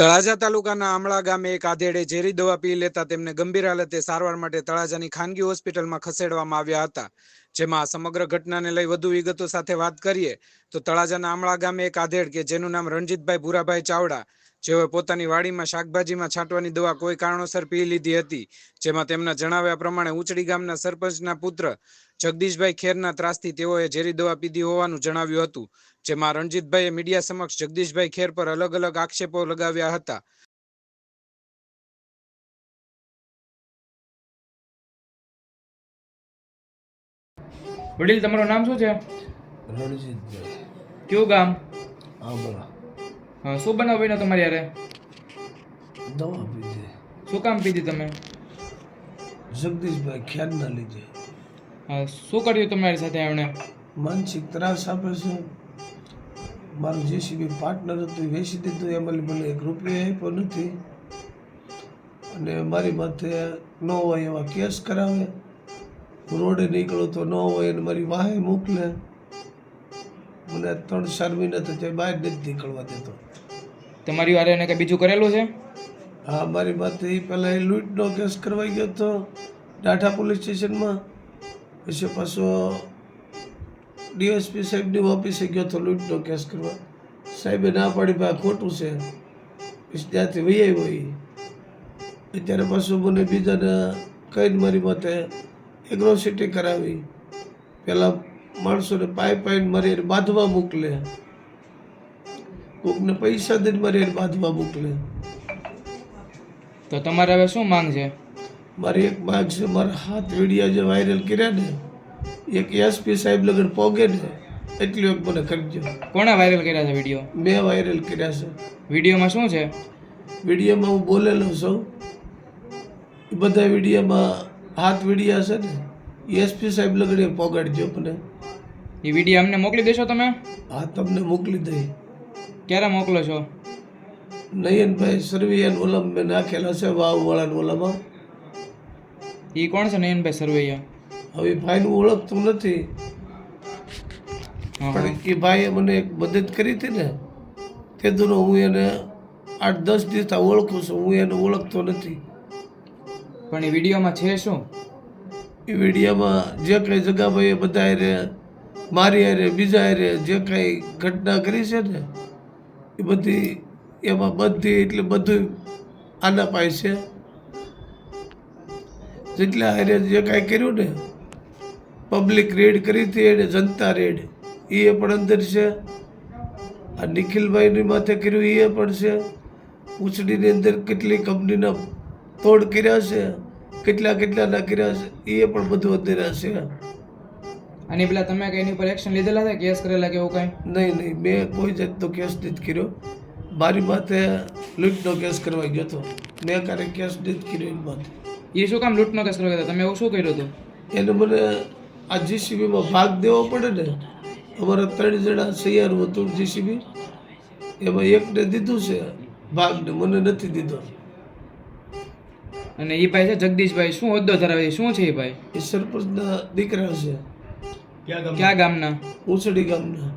તળાજા તાલુકાના આમળા ગામે એક આધેડે ઝેરી દવા પી લેતા તેમને ગંભીર હાલતે સારવાર માટે તળાજાની ખાનગી હોસ્પિટલમાં ખસેડવામાં આવ્યા હતા. જેમાં સમગ્ર ઘટનાને લઈ વધુ વિગતો સાથે વાત કરીએ તો તળાજાના આમળા ગામે એક આધેડ કે જેનું નામ રણજીતભાઈ ભૂરાભાઈ ચાવડા, જેઓએ પોતાની વાડીમાં શાકભાજીમાં છાંટવાની દવા કોઈ કારણોસર પી લીધી હતી, જેમાં તેમના જણાવ્યા પ્રમાણે ઉચડી ગામના સરપંચના પુત્ર જગદીશભાઈ ખેરના ત્રાસથી તેઓએ ઝેરી દવા પીધી હોવાનું જણાવ્યું હતું જેમાં રણજીતભાઈએ મીડિયા સમક્ષ જગદીશભાઈ ખેર પર અલગ અલગ આક્ષેપો લગાવ્યા હતા. વડીલ તમારું નામ શું છે? રણજીતભાઈ. કયું ગામ? હા, શું બનાવ બન્યો તમારી યારે? દવા પીધી. શું કામ પીધી તમે? જગદીશભાઈ ખ્યાલના લીધે. હા, શું કર્યું તમારી સાથે એમણે? માનસિક ત્રાસ આપે છે. મારું જેસીબી પાર્ટનર હતું વેચી દીધું એમાં મને એક રૂપિયો આપ્યો નથી. અને મારી માથે ન હોય એવા કેસ કરાવે. રોડે નીકળો તો ન હોય અને મારી વાહે મોકલે. મને ત્રણ ચાર મહિના તો ત્યાં બહાર નથી નીકળવા દેતો. તમારી વારે એને કંઈ બીજું કરેલું છે? હા મારી માથે એ પહેલાં એ લૂંટનો કેસ કરવાઈ ગયો હતો. ડાઠા પોલીસ સ્ટેશનમાં. પછી પાછો ડીએસપી સાહેબની ઓફિસે ગયો તો લૂંટનો કેસ કરવા. સાહેબે ના પાડી ભાઈ ખોટું છે. પછી ત્યાંથી વહી આવ્યો અત્યારે પાછું મને બીજાને કહીને મારી માથે એગ્રોસિટી કરાવી. પહેલાં માણસોને પાઈ પાઈને મારી એને બાંધવા મોકલે. કોકને પૈસા દઈને મારી એને બાંધવા મોકલે. તો તમારે હવે શું માંગ છે? મારી એક માંગ છે મારા હાથ વિડીયા જે વાયરલ કર્યા ને એક એસપી સાહેબ લગન પોગે ને એટલી વખત મને કરજો. કોણે વાયરલ કર્યા છે વીડિયો? મેં વાયરલ કર્યા છે. વિડીયોમાં શું છે? વિડીયોમાં હું બોલેલો છું. એ બધા વિડીયોમાં હાથ વિડીયા છે ને એસપી સાહેબ લગડે પોગાડજો મને. એ વીડિયો અમને મોકલી દેશો તમે? હા તમને મોકલી દઈ. ક્યારે મોકલો છો? નયનભાઈ સરવૈયાન ઓલમ મેં નાખેલા છે વાવવાળાના ઓલામાં. એ કોણ છે નયનભાઈ સરવૈયા? હવે ભાઈનું ઓળખતું નથી. પણ એ ભાઈએ મને એક મદદ કરી હતી ને તે દુનો હું એને આઠ દસ દિવસ ઓળખું છું હું એને ઓળખતો નથી. પણ એ વિડીયોમાં છે શું? એ વિડીયોમાં જે કંઈ જગાભાઈએ બધા હારે મારી હારે બીજા હારે જે કંઈ ઘટના કરી છે ને એ બધી એમાં બધી એટલે બધું આના પાય છે. જેટલા એને જે કાંઈ કર્યું ને પબ્લિક રેડ કરી હતી એને જનતા રેડ એ પણ અંદર છે. આ નિખિલભાઈની માથે કર્યું એ પણ છે. ઉછડીની અંદર કેટલી કંપનીના તોડ કર્યા છે કેટલા કેટલાના કર્યા છે એ પણ બધું અંદર છે. અને પેલા તમે કઈ એની ઉપર એક્શન લીધેલા હતા? કેસ કરેલા કે એવું કઈ? નહીં નહીં મેં કોઈ જાતનો કેસ નથી કર્યો. મારી માથે લૂંટનો કેસ કરવા ગયો હતો. મેં ક્યારેક કેસ નથી કર્યો એની માથે. એ શું કામ લૂંટનો કેસ કરવા તમે એવું શું કર્યું હતું? એને મને આ જીસીબીમાં ભાગ દેવો પડે ને અમારા ત્રણ જણા સૈયારું હતું જીસીબી એમાં એકને દીધું છે ભાગને મને નથી દીધો. અને એ ભાઈ છે જગદીશભાઈ શું હોદ્દો ધરાવે છે? શું છે એ ભાઈ? એ સરપંચના દીકરા છે. ક્યાં ગામના? ઉછડી ગામના.